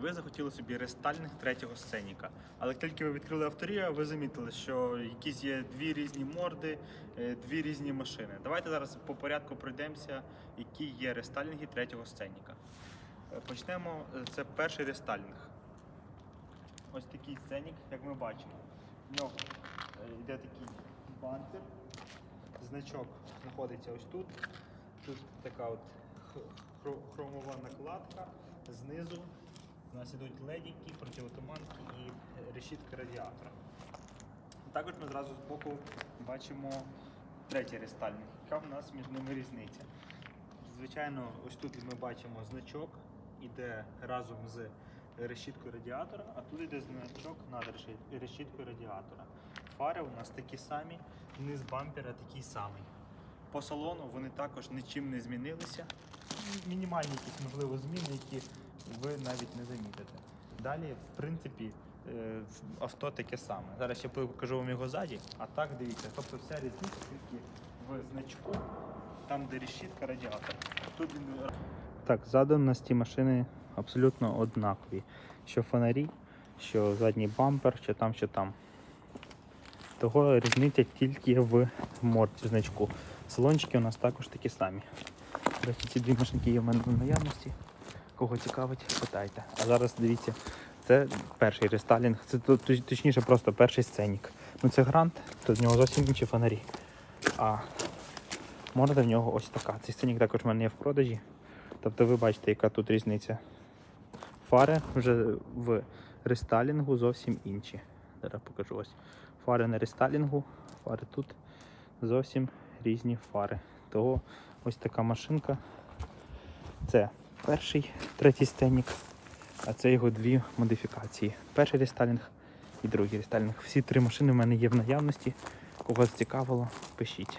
ви захотіли собі рестайлінг третього сценіка. Але тільки ви відкрили авторія, ви замітили, що якісь є дві різні морди, е, дві різні машини. Давайте зараз по порядку пройдемося, які є рестайлінги третього сценіка. Е, Почнемо. е, Це перший рестайлінг. Ось такий сценік, як ми бачимо. В нього йде такий бампер. Значок знаходиться ось тут. Тут така от хромова накладка. Знизу у нас ідуть ледіки, противотуманки і решітка радіатора. Також ми зразу з боку бачимо третій рестайлінг. Яка в нас між ними різниця? Звичайно, ось тут ми бачимо значок, іде разом з решіткою радіатора, а тут йде значок над решіткою радіатора. Фари у нас такі самі, низ бампера такий самий. По салону вони також нічим не змінилися. Мінімальні якісь, можливо, зміни, які ви навіть не замітите. Далі, в принципі, е, авто таке саме. Зараз ще покажу вам його ззаді, а так дивіться. Тобто вся різниця тільки в значку, там, де решітка радіатора. Тут він... Так, ззаду у нас ті машини абсолютно однакові. Що фонарі, що задній бампер, що там, що там. Того різниця тільки в морді значку. Салончики у нас також такі самі. Ці дві машинки є в мене в наявності. Кого цікавить, питайте. А зараз дивіться, це перший рестайлінг, це то- то- точніше просто перший сценік. Ну це грант, то з нього зовсім інші фонарі. А морда в нього ось така. Цей сценік також в мене є в продажі. Тобто ви бачите, яка тут різниця. Фари вже в рестайлінгу зовсім інші. Зараз покажу ось. Фари на рестайлінгу, фари тут зовсім різні фари. Того ось така машинка. Це перший, третій стенік, а це його дві модифікації. Перший рестайлінг і другий рестайлінг. Всі три машини в мене є в наявності. Кого зацікавило, пишіть.